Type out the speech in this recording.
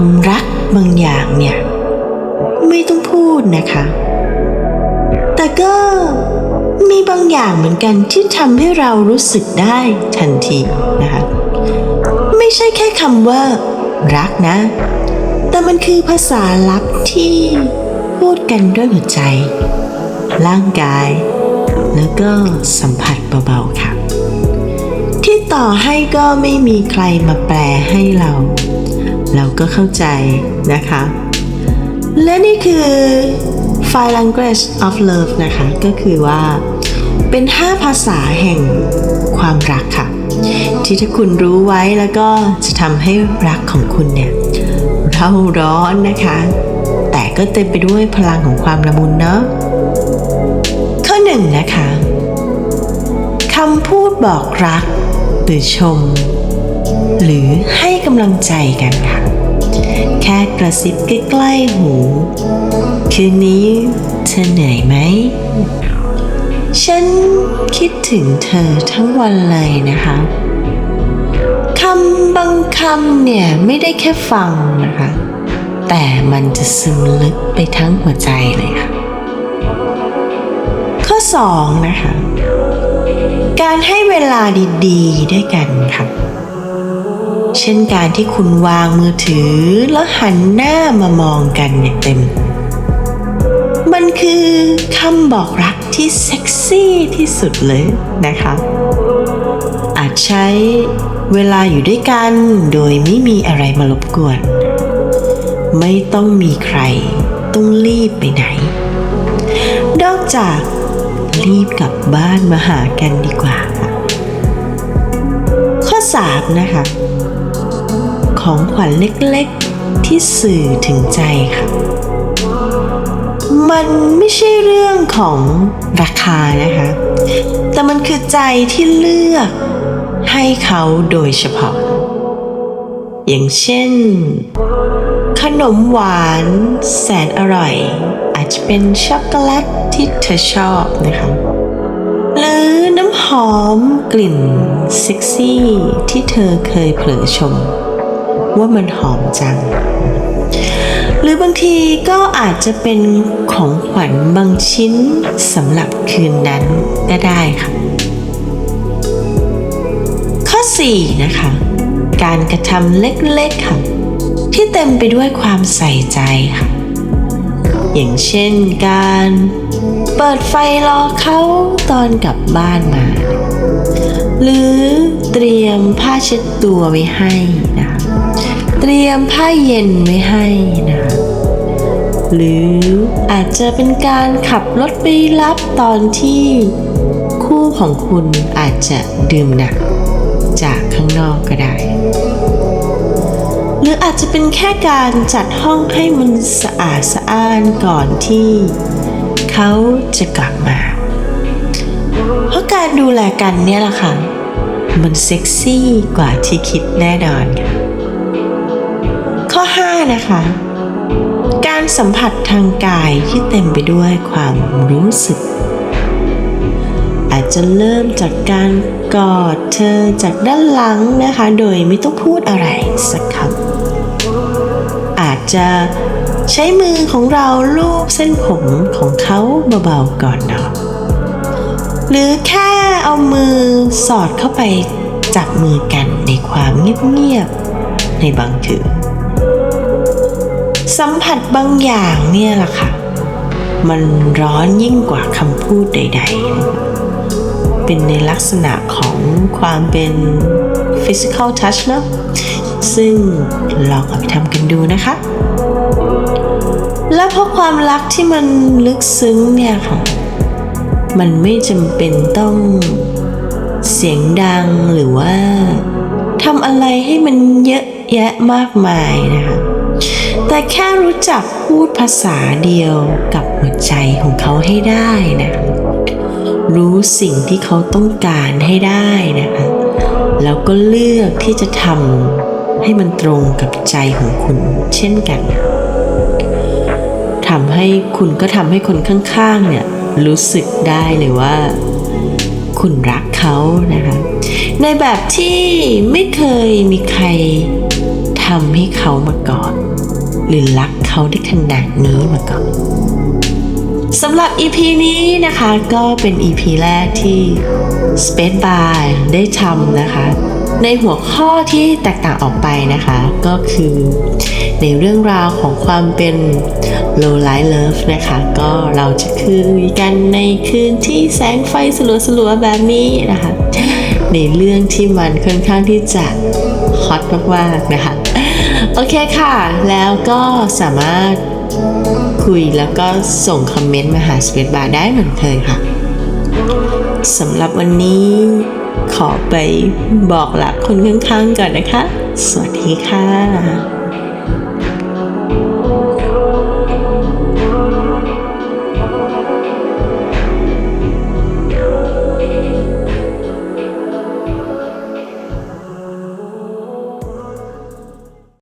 ความรักบางอย่างเนี่ย ไม่ต้องพูดนะคะ แต่ก็มีบางอย่างเหมือนกันที่ทำให้เรารู้สึกได้ทันทีนะคะ ไม่ใช่แค่คำว่า รักนะ แต่มันคือภาษาลับที่พูดกันด้วยหัวใจ ร่างกาย แล้วก็สัมผัสเบาๆค่ะ ที่ต่อให้ก็ไม่มีใครมาแปลให้เรา เราก็เข้าใจนะคะ และนี่คือ Five Language of Love นะคะ ก็คือว่าเป็น 5 ภาษาแห่งความรักค่ะ ที่ถ้าคุณรู้ไว้แล้วก็จะทำให้รักของคุณเนี่ยเร่าร้อนนะคะ แต่ก็เต็มไปด้วยพลังของความละมุนเนาะข้อหนึ่งนะคะคำพูดบอกรักหรือชม หรือให้กำลังใจกันค่ะ แค่กระซิบใกล้ๆหู คืนนี้เธอเหนื่อยไหม ฉันคิดถึงเธอทั้งวันเลยนะคะคำบางคำเนี่ยไม่ได้แค่ฟังนะคะ แต่มันจะซึมลึกไปทั้งหัวใจเลยค่ะ ข้อ 2 นะคะ การให้เวลาดีๆด้วยกันค่ะ เช่นการที่คุณวางมือถือแล้วหันหน้ามามองกันอย่างเต็ม มันคือคำบอกรักที่เซ็กซี่ที่สุดเลยนะคะ อาจใช้เวลาอยู่ด้วยกันโดยไม่มีอะไรมารบกวน ไม่ต้องมีใครต้องรีบไปไหน นอกจากรีบกลับบ้านมาหากันดีกว่า ข้อ 3 นะคะ ของขวัญเล็กๆ ที่สื่อถึงใจค่ะ มันไม่ใช่เรื่องของราคานะคะ แต่มันคือใจที่เลือกให้เขาโดยเฉพาะ อย่างเช่น ขนมหวานแสนอร่อย อาจจะเป็นช็อกโกแลตที่เธอชอบนะคะหรือน้ำหอมกลิ่นเซ็กซี่ที่เธอเคยเผลอชม ว่ามันหอมจัง หรือบางทีก็อาจจะเป็นของขวัญบางชิ้นสำหรับคืนนั้นก็ได้ค่ะ ข้อ 4 นะคะ การกระทำเล็กๆค่ะ ที่เต็มไปด้วยความใส่ใจค่ะ อย่างเช่นการเปิดไฟรอเขาตอนกลับบ้านมาหรือเตรียมผ้าเช็ดตัวไว้ให้นะคะ เตรียมผ้าเย็นไว้ให้นะคะหรืออาจจะเป็นการขับรถไปรับตอนที่คู่ของคุณอาจจะดื่มหนักจากข้างนอกก็ได้ หรืออาจจะเป็นแค่การจัดห้องให้มันสะอาดสะอ้านก่อนที่เขาจะกลับมา เพราะการดูแลกันเนี่ยแหละค่ะ มันเซ็กซี่กว่าที่คิดแน่นอนค่ะ 5 นะคะ การสัมผัสทางกายที่เต็มไปด้วยความรู้สึก อาจจะเริ่มจากการกอดเธอจากด้านหลังนะคะ โดยไม่ต้องพูดอะไรสักคำอาจจะใช้มือของเราลูบเส้นผมของเขาเบาๆก่อนนอนหรือแค่เอามือสอดเข้าไปจับมือกันในความเงียบๆในบางคืน สัมผัสบางอย่างเนี่ยแหละค่ะ มันร้อนยิ่งกว่าคำพูดใด ๆ เป็นในลักษณะของความเป็น physical touch เนอะซึ่งลองเอาไปทำกันดูนะคะ และเพราะความรักที่มันลึกซึ้งเนี่ยค่ะ มันไม่จำเป็นต้องเสียงดังหรือว่าทำอะไรให้มันเยอะแยะมากมายนะคะ แต่แค่รู้จักพูดภาษาเดียวกับหัวใจของเขาให้ได้นะรู้สิ่งที่เขาต้องการให้ได้นะคะแล้วก็เลือกที่จะทำให้มันตรงกับใจของคุณ เช่นกันทำให้คุณก็ทำให้คนข้างๆเนี่ยรู้สึกได้เลยว่า คุณรักเขานะคะในแบบที่ไม่เคยมีใครทำให้เขามาก่อน หรือรักเขาได้ขนาดนี้มาก่อนสำหรับ EP นี้นะคะก็เป็น EP แรกที่ Space Bar ได้ทำนะคะ ในหัวข้อที่แตกต่างออกไปนะคะ ก็คือในเรื่องราวของความเป็น low light love นะคะ ก็เราจะคุยกันในคืนที่แสงไฟสลัวๆแบบนี้นะคะ ในเรื่องที่มันค่อนข้างที่จะฮอตมากๆนะคะ โอเคค่ะ แล้วก็สามารถคุยแล้วก็ส่งคอมเมนต์มาหาสเปซบาร์ได้เหมือนเคยค่ะสำหรับวันนี้ขอไปบอกลาคนข้างๆก่อนนะคะ สวัสดีค่ะ